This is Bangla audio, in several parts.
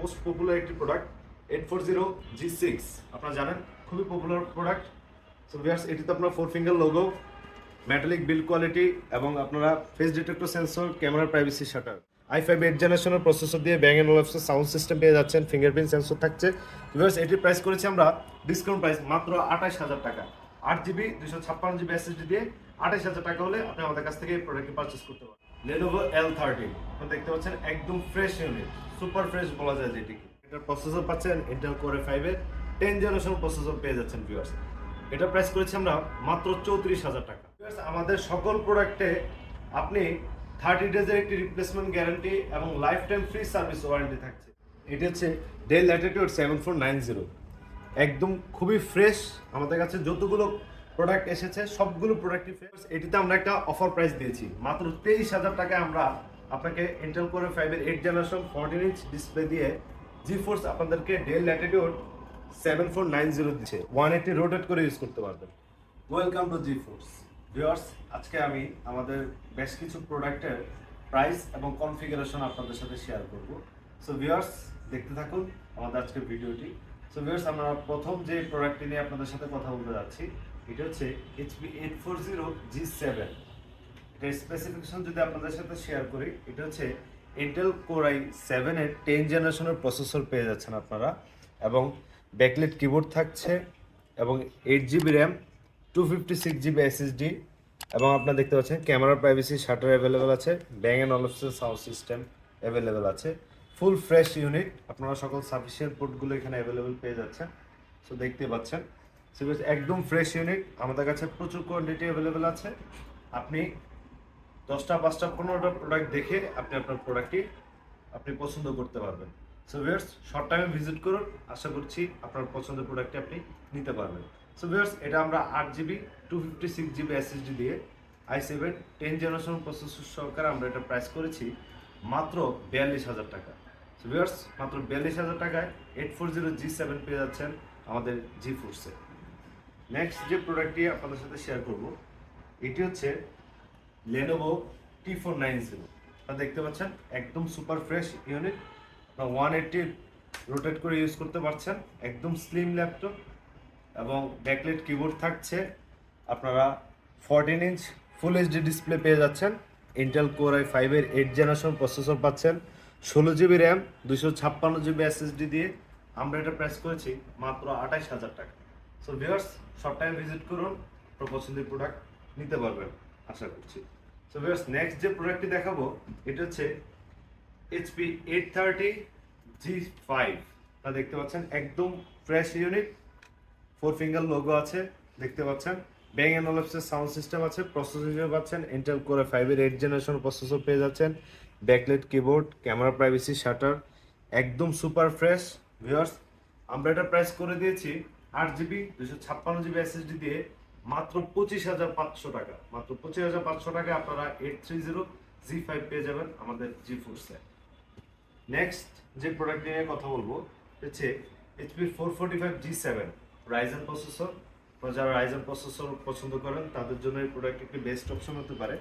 মোস্ট পপুলার একটি product eight four zero G six আপনারা জানেন, খুবই পপুলার প্রোডাক্ট সো ভিয়ার্স এটিতে আপনার four finger logo metallic build quality এবং আপনারা face detector sensor camera privacy shutter I five eight জেনারেশনের প্রসেসর দিয়ে ব্যাং অ্যান্ড ওয়েবসের সাউন্ড সিস্টেম পেয়ে যাচ্ছেন ফিঙ্গারপ্রিন্ট সেন্সর থাকছে। ভিউয়ার্স এটির প্রাইস করেছি আমরা ডিসকাউন্ট প্রাইস মাত্র আঠাশ হাজার টাকা। আট জিবি দুশো ছাপ্পান্ন জিবি এসএসডি দিয়ে আঠাশ হাজার টাকা হলে আপনি আমাদের কাছ থেকে এই প্রোডাক্টটি পারচেস করতে পারেন লেনোভো এল থার্টি দেখতে পাচ্ছেন, একদম ফ্রেশ ইউনিট সুপার ফ্রেশ বলা যায় যেটিকে এটার প্রসেসর পাচ্ছেন ইন্টেল কোরে ফাইভের টেন জেনারেশন প্রসেসর পেয়ে যাচ্ছেন ভিউয়ার্স এটা প্রাইস করেছি আমরা মাত্র চৌত্রিশ হাজার টাকা। আমাদের সকল প্রোডাক্টে আপনি থার্টি ডেজের একটি রিপ্লেসমেন্ট গ্যারান্টি এবং life time free service warranty থাকছে। এটি হচ্ছে Dell Latitude seven four nine zero একদম খুবই ফ্রেশ আমাদের কাছে যতগুলো প্রোডাক্ট এসেছে, সবগুলো প্রোডাক্টই ফ্রেশ এটিতে আমরা একটা অফার প্রাইস দিয়েছি। মাত্র তেইশ হাজার টাকায় আমরা আপনাকে ইন্টেল কোরে ফাইভের eight generation fourteen inch display দিয়ে জি ফোর্স আপনাদেরকে Dell Latitude seven four nine zero দিচ্ছে। ওয়ান এইটি রোটেট করে ইউজ করতে পারবেন। Welcome to G Force viewers আজকে আমি আমাদের বেশ কিছু প্রোডাক্টের প্রাইস এবং কনফিগারেশন আপনাদের সাথে শেয়ার করব। সো ভিউয়ার্স দেখতে থাকুন আমাদের আজকের ভিডিওটি। সো ভিউয়ার্স আমরা প্রথম যে প্রোডাক্টটি নিয়ে আপনাদের সাথে কথা বলতে যাচ্ছি, এটা হচ্ছে HP eight four zero G seven এটার স্পেসিফিকেশন যদি আপনাদের সাথে শেয়ার করি, এটা হচ্ছে ইন্টেল কোরাই সেভেনের টেন জেনারেশনের প্রসেসর পেয়ে যাচ্ছেন আপনারা। এবং ব্যাকলেট কিবোর্ড থাকছে, এবং eight GB RAM two fifty six GB SSD এবং আপনারা দেখতে পাচ্ছেন ক্যামেরা প্রাইভেসি শাটার অ্যাভেলেবেল আছে ব্যাং অ্যান্ড অলপসের সাউন্ড সিস্টেম অ্যাভেলেবেল আছে। ফুল ফ্রেশ ইউনিট আপনারা সকল সাফিসিয়েন্ট পোর্টগুলো এখানে অ্যাভেলেবেল পেয়ে যাচ্ছেন। সো দেখতে পাচ্ছেন। একদম ফ্রেশ ইউনিট আমাদের কাছে প্রচুর কোয়ান্টিটি অ্যাভেলেবেল আছে। আপনি দশটা, পাঁচটা, পনেরোটা প্রোডাক্ট দেখে আপনি আপনার প্রোডাক্টটি আপনি পছন্দ করতে পারবেন। সো ভিউয়ার্স শর্ট টাইমে ভিজিট করুন, আশা করছি আপনার পছন্দের প্রোডাক্টটি আপনি নিতে পারবেন। সো ভিউয়ার্স এটা আমরা আট GB two fifty six GB SSD দিয়ে I seven ten generation processor সহকারে আমরা এটা প্রাইস করেছি মাত্র বিয়াল্লিশ হাজার টাকা। সো ভিউয়ার্স মাত্র বিয়াল্লিশ হাজার টাকায় eight four zero G seven পেয়ে যাচ্ছেন আমাদের জি ফোর্সে নেক্সট যে প্রোডাক্টটি আপনাদের সাথে শেয়ার করব, এটি হচ্ছে Lenovo T four nine zero দেখতে পাচ্ছেন, একদম সুপার ফ্রেশ ইউনিট আপনারা ওয়ান এইটটি রোটেট করে ইউজ করতে পারছেন। একদম স্লিম ল্যাপটপ এবং ব্যাকলেট কিবোর্ড থাকছে। আপনারা fourteen inch full HD display পেয়ে যাচ্ছেন। ইন্টেল কোর আই ফাইভের এইট জেনারেশন প্রসেসর পাচ্ছেন। ষোলো জিবি র্যাম দুশো ছাপ্পান্ন জিবি এসএসডি দিয়ে আমরা এটা প্রাইস করেছি মাত্র আঠাইশ হাজার টাকা। So viewers short time visit করুন। আপনার পছন্দের প্রোডাক্ট নিতে পারবেন, আশা করছি। সো ভিউয়ার্স নেক্সট যে প্রোডাক্টটি দেখাবো, এটা হচ্ছে HP eight thirty G five তা দেখতে পাচ্ছেন, একদম fresh unit four finger logo আছে, দেখতে পাচ্ছেন। ব্যাং অ্যান্ড অলপসের সাউন্ড সিস্টেম আছে প্রসেসর হিসেবে পাচ্ছেন ইন্টেল কোরে ফাইভের এইট জেনারেশন প্রসেসর পেয়ে যাচ্ছেন। Backlit keyboard camera privacy shutter একদম সুপার ফ্রেশ ভিউয়ার্স আমরা এটা প্রাইস করে দিয়েছি আট জিবি দুশো ছাপ্পান্ন জিবি এসএসডি দিয়ে। মাত্র পঁচিশ হাজার পাঁচশো টাকা। মাত্র পঁচিশ হাজার পাঁচশো টাকা আপনারা eight three zero G five পেয়ে যাবেন আমাদের জি ফোর ফোর্সে নেক্সট যে প্রোডাক্ট নিয়ে কথা বলব, হচ্ছে HP four forty five G seven Ryzen processor যারা রাইজেন প্রসেসর পছন্দ করেন, তাদের জন্য এই প্রোডাক্ট একটি বেস্ট অপশন হতে পারে।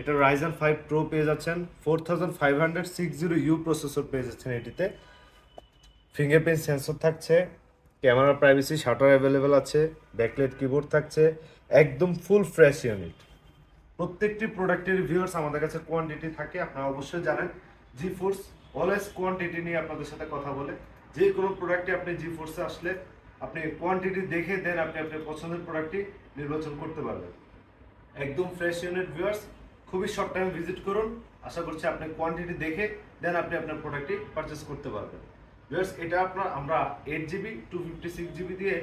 এটা রাইজেন ফাইভ প্রো পেয়ে যাচ্ছেন। Four thousand five hundred six zero U processor পেয়ে যাচ্ছেন এটিতে। ফিঙ্গারপ্রিন্ট সেন্সর থাকছে। ক্যামেরা প্রাইভেসি শাটার অ্যাভেলেবেল আছে ব্যাকলেট কিবোর্ড থাকছে, একদম ফুল ফ্রেশ ইউনিট প্রত্যেকটি প্রোডাক্টের রিভিউয়ার্স আমাদের কাছে কোয়ান্টিটি থাকে, আপনারা অবশ্যই জানেন। জি ফোর্স অলওয়েজ কোয়ান্টিটি নিয়ে আপনাদের সাথে কথা বলে। যে কোনো প্রোডাক্টে আপনি জি ফোর্সে আসলে আপনি কোয়ান্টিটি দেখে দেন, আপনি আপনার পছন্দের প্রোডাক্টটি নির্বাচন করতে পারবেন। একদম ফ্রেশ ইউনিট ভিউয়ার্স খুবই শর্ট টাইম ভিজিট করুন। আশা করছি আপনি কোয়ান্টিটি দেখে দেন আপনি আপনার প্রোডাক্টটি পারচেস করতে পারবেন। ভিউয়ার্স এটা আপনার, আমরা eight GB two fifty six GB দিয়ে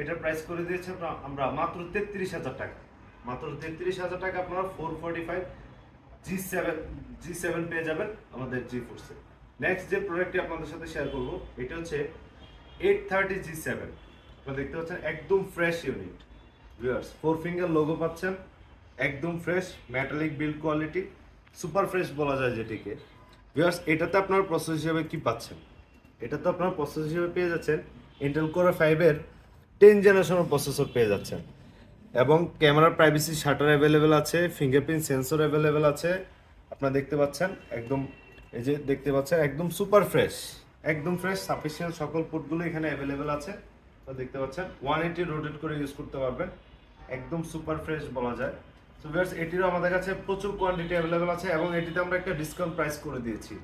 এটার প্রাইস করে দিয়েছি আপনার, আমরা মাত্র তেত্রিশ হাজার টাকা। মাত্র তেত্রিশ হাজার টাকা আপনারা four forty five G seven G seven পেয়ে যাবেন আমাদের জি ফোর্সে নেক্সট যে প্রোডাক্টটি আপনাদের সাথে শেয়ার করব, এটা হচ্ছে এইট থার্টি জি সেভেন আপনারা দেখতে পাচ্ছেন, একদম fresh unit viewers four finger logo পাচ্ছেন, একদম fresh metallic build quality super fresh বলা যায় যেটিকে। ভিউয়ার্স এটাতে আপনার প্রসেস হিসেবে কি পাচ্ছেন? এটা তো আপনার প্রসেস হিসেবে পেয়ে যাচ্ছেন। ইন্টেল কোরে ফাইভের টেন জেনারেশনের প্রসেসর পেয়ে যাচ্ছেন। এবং ক্যামেরা প্রাইভেসি শাটার অ্যাভেলেবেল আছে ফিঙ্গারপ্রিন্ট সেন্সর অ্যাভেলেবেল আছে। আপনারা দেখতে পাচ্ছেন, একদম এই যে দেখতে পাচ্ছেন, একদম সুপার ফ্রেশ একদম ফ্রেশ সাফিসিয়েন্ট সকল পোর্টগুলো এখানে অ্যাভেলেবেল আছে। তো দেখতে পাচ্ছেন ওয়ান এইটি রোটেট করে ইউজ করতে পারবেন। একদম সুপার ফ্রেশ বলা যায়। সো ভিউয়ার্স এটিরও আমাদের কাছে প্রচুর কোয়ান্টিটি অ্যাভেলেবেল আছে এবং এটিতে আমরা একটা ডিসকাউন্ট প্রাইস করে দিয়েছি।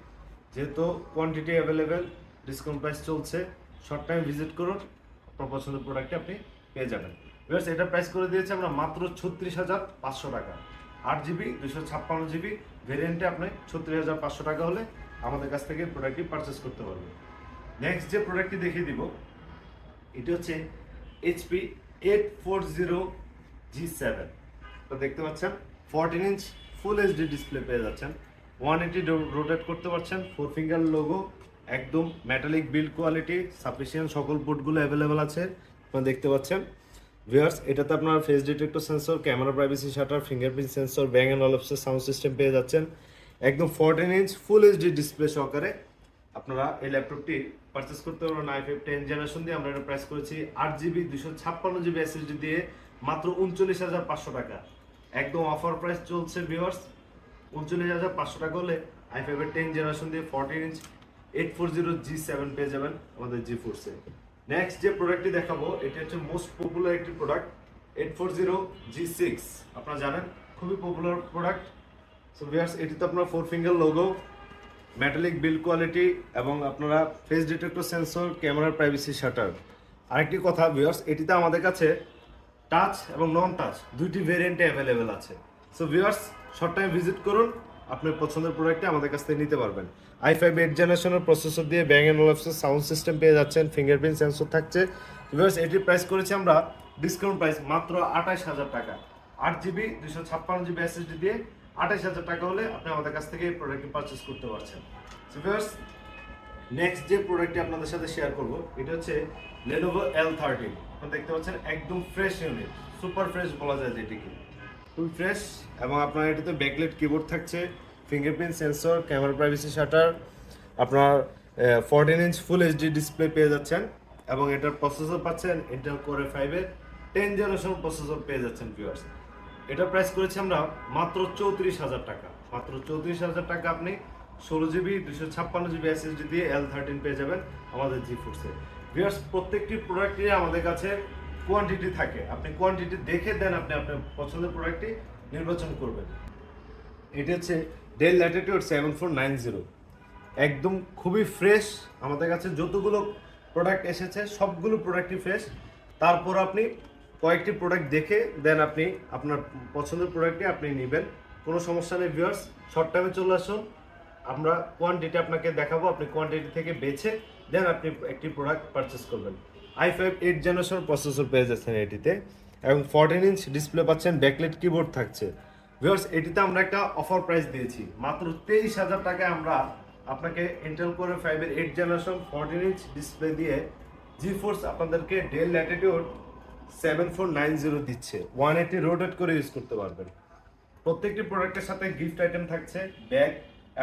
যেহেতু কোয়ান্টিটি অ্যাভেলেবেল ডিসকাউন্ট প্রাইস চলছে। শর্ট টাইম ভিজিট করুন, আপনার পছন্দের প্রোডাক্টটি আপনি পেয়ে যাবেন। ভিউয়ার্স এটা প্রাইস করে দিয়েছি আমরা মাত্র ছত্রিশ হাজার পাঁচশো টাকা। আট জিবি দুশো ছাপ্পান্ন জিবি ভেরিয়েন্টে আপনি ছত্রিশ হাজার পাঁচশো টাকা হলে আমাদের কাছ থেকে প্রোডাক্টটি পারচেস করতে পারবেন। নেক্সট যে প্রোডাক্টটি দেখিয়ে দিব, এটি হচ্ছে HP eight four zero G seven তো দেখতে পাচ্ছেন fourteen inch full HD display পেয়ে যাচ্ছেন। ওয়ান এইটি রোটেট করতে পারছেন ফোর ফিঙ্গার লোগো একদম মেটালিক বিল্ড কোয়ালিটি সাফিসিয়েন্ট সকল পোর্টগুলো অ্যাভেলেবেল আছে। আপনারা দেখতে পাচ্ছেন। ভিউয়ার্স এটাতে আপনার face detector sensor camera privacy shutter fingerprint sensor Bang and অলপসের sound system পেয়ে যাচ্ছেন। একদম fourteen inch full HD display সহকারে আপনারা এই ল্যাপটপটি পারচেস করতে পারবেন আই ফাইভ টেন জেনারেশন দিয়ে। আমরা এটা প্রাইস করেছি আট জিবি দুশো ছাপ্পান্ন জিবি এসএসডি দিয়ে, মাত্র উনচল্লিশ হাজার পাঁচশো টাকা। একদম অফার প্রাইস চলছে ভিউয়ার্স উনচল্লিশ হাজার পাঁচশো টাকা হলে আই ফাইভের টেন জেনারেশন দিয়ে fourteen inch eight four zero G seven পেয়ে যাবেন আমাদের জি ফোর্সে নেক্সট যে প্রোডাক্টটি দেখাবো, এটি হচ্ছে মোস্ট পপুলার একটি product eight four zero G six আপনারা জানেন, খুবই পপুলার প্রোডাক্ট সো ভিউয়ার্স এটি তো আপনার four finger logo metallic build quality এবং আপনারা ফেস ডিটেক্টর সেন্সর ক্যামেরার প্রাইভেসি শাটার আরেকটি কথা ভিউয়ার্স এটিতে আমাদের কাছে টাচ এবং নন টাচ দুইটি ভেরিয়েন্টে অ্যাভেলেবেল আছে। So viewers short time visit করুন। আপনার পছন্দের প্রোডাক্টটি আমাদের কাছ থেকে নিতে পারবেন। আই ফাইভ এইট জেনারেশনের প্রসেসর দিয়ে ব্যাং অ্যান্ড ওয়েবসের সাউন্ড সিস্টেম পেয়ে যাচ্ছেন ফিঙ্গারপ্রিন্ট সেন্সর থাকছে। ভিউয়ার্স এটির প্রাইস করেছি আমরা ডিসকাউন্ট প্রাইস মাত্র আঠাশ হাজার টাকা। আট জিবি দুশো ছাপ্পান্ন জিবি এসএসডি দিয়ে আঠাশ হাজার টাকা হলে আপনি আমাদের কাছ থেকে এই প্রোডাক্টটি পারচেস করতে পারছেন। সো নেক্সট যে প্রোডাক্টটি আপনাদের সাথে শেয়ার করব, এটা হচ্ছে Lenovo L13 আপনারা দেখতে পাচ্ছেন, একদম ফ্রেশ ইউনিট সুপার ফ্রেশ বলা যায় যেটিকে। খুবই ফ্রেশ এবং আপনার এটাতে ব্যাকলেট কিবোর্ড থাকছে fingerprint sensor camera privacy shutter আপনার fourteen inch full HD display পেয়ে যাচ্ছেন এবং এটার প্রসেসর পাচ্ছেন ইন্টেল কোরে ফাইভের টেন জেনারেশন প্রসেসর পেয়ে যাচ্ছেন ভিউয়ার্স এটা প্রাইস করেছি আমরা মাত্র চৌত্রিশ হাজার টাকা। মাত্র চৌত্রিশ হাজার টাকা আপনি ষোলো জিবি দুশো ছাপ্পান্ন জিবি এসএসডি দিয়ে এল থার্টিন পেয়ে যাবেন আমাদের জি ফুডসে ভিউয়ার্স প্রত্যেকটি প্রোডাক্টই আমাদের কাছে কোয়ান্টিটি থাকে। আপনি কোয়ান্টিটি দেখে দেন আপনি আপনার পছন্দের প্রোডাক্টটি নির্বাচন করবেন। এটি হচ্ছে Dell Latitude seven four nine zero একদম খুবই ফ্রেশ আমাদের কাছে যতগুলো প্রোডাক্ট এসেছে, সবগুলো প্রোডাক্টই ফ্রেশ তারপর আপনি কয়েকটি প্রোডাক্ট দেখে দেন আপনি আপনার পছন্দের প্রোডাক্টটি আপনি নেবেন। কোনো সমস্যা নেই ভিউয়ার্স শর্ট টাইমে চলে আসুন। আমরা কোয়ান্টিটি আপনাকে দেখাবো, আপনি কোয়ান্টিটি থেকে বেছে দেন আপনি একটি প্রোডাক্ট পারচেস করবেন। I five eight generation processor পেয়ে যাচ্ছেন এটিতে। এবং ফোরটিন ইঞ্চ ডিসপ্লে পাচ্ছেন ব্যাকলেট কিবোর্ড থাকছে। ভিউয়ার্স এটিতে আমরা একটা অফার প্রাইস দিয়েছি। মাত্র তেইশ হাজার টাকায় আমরা আপনাকে ইন্টেল কোরে ফাইভের eight generation fourteen inch display দিয়ে জি ফোর্স আপনাদেরকে Dell Latitude seven four nine zero দিচ্ছে। ওয়ান এইটি রোটেট করে ইউজ করতে পারবেন। প্রত্যেকটি প্রোডাক্টের সাথে গিফট আইটেম থাকছে ব্যাগ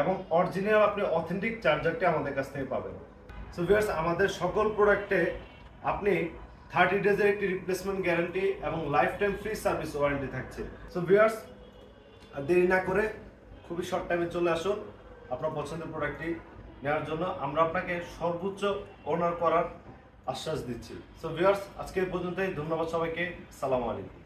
এবং অরিজিনাল আপনি অথেন্টিক চার্জারটি আমাদের কাছ থেকে পাবেন। সো ভিউয়ার্স আমাদের সকল প্রোডাক্টে আপনি থার্টি ডেজের একটি রিপ্লেসমেন্ট গ্যারান্টি এবং life time free service warranty থাকছে সো ভিউয়ার্স দেরি না করে খুবই শর্ট টাইমে চলে আসুন। আপনার পছন্দের প্রোডাক্টটি নেওয়ার জন্য আমরা আপনাকে সর্বোচ্চ অনার করার আশ্বাস দিচ্ছি। সো ভিউয়ার্স আজকে পর্যন্তই। ধন্যবাদ সবাইকে। সালাম আলাইকুম।